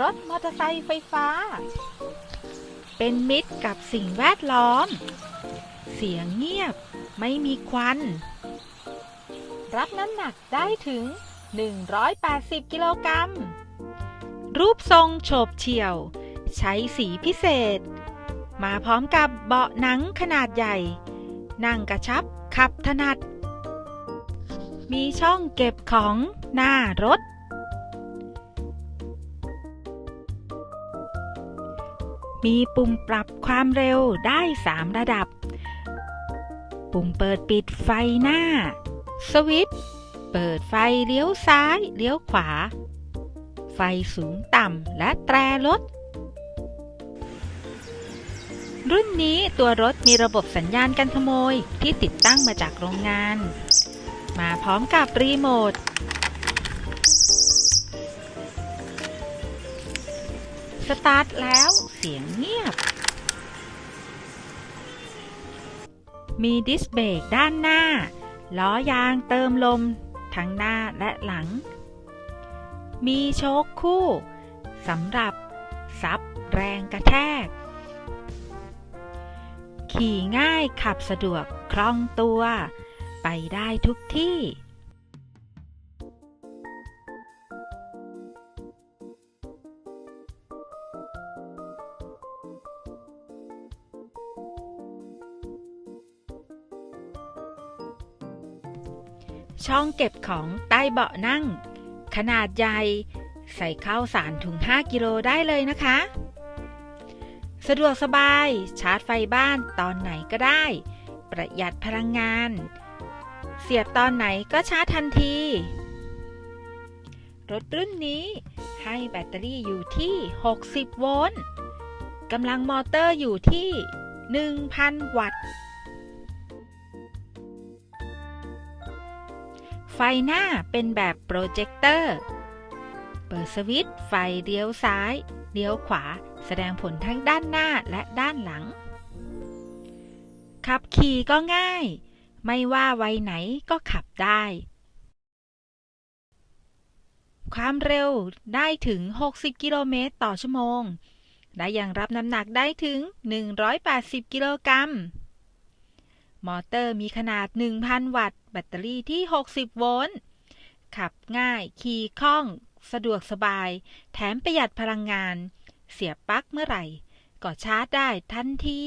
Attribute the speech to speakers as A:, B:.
A: รถมอเตอร์ไซค์ไฟฟ้า เป็นมิตรกับสิ่งแวดล้อม เสียงเงียบไม่มีควัน รับน้ำหนักได้ถึง 180 กิโลกรัม รูปทรงโฉบเฉี่ยว ใช้สีพิเศษ มาพร้อมกับเบาะหนังขนาดใหญ่ นั่งกระชับขับถนัด มีช่องเก็บของหน้ารถ มีปุ่มปรับความเร็วได้ 3 ระดับ ปุ่มเปิดปิดไฟหน้า สวิตช์เปิดไฟเลี้ยวซ้าย เลี้ยวขวา ไฟสูงต่ำและแตรรถ รุ่นนี้ตัวรถมีระบบสัญญาณการขโมยที่ติดตั้งมาจากโรงงาน มาพร้อมกับรีโมท สตาร์ทแล้วเสียงเงียบ มีดิสเบรกด้านหน้า ล้อยางเติมลม ทั้งหน้าและหลัง มีโชคคู่สำหรับซับแรงกระแทก ขี่ง่ายขับสะดวกคล่องตัว ไปได้ทุกที่ ช่องเก็บของใต้เบาะนั่ง ขนาดใหญ่ ใส่ข้าวสารถุง5 กิโลได้เลยนะคะ สะดวกสบายชาร์จไฟบ้านตอนไหนก็ได้ ประหยัดพลังงาน เสียบตอนไหนก็ชาร์จทันที รถรุ่นนี้ให้แบตเตอรี่อยู่ที่ 60 โวลต์กำลังมอเตอร์อยู่ที่ 1,000 วัตต์ ไฟหน้าเป็นแบบโปรเจคเตอร์ เปิดสวิตช์ไฟเลี้ยวซ้าย เลี้ยวขวา แสดงผลทั้งด้านหน้าและด้านหลัง ขับขี่ก็ง่าย ไม่ว่าวัยไหนก็ขับได้ ความเร็วได้ถึง 60 กิโลเมตรต่อชั่วโมง และยังรับน้ำหนักได้ถึง 180 กิโลกรัม มอเตอร์มีขนาด 1,000 วัตต์ แบตเตอรี่ที่ 60 โวลต์ ขับง่าย ขี่คล่อง สะดวกสบาย แถมประหยัดพลังงาน เสียบปลั๊กเมื่อไหร่ ก็ชาร์จได้ทันที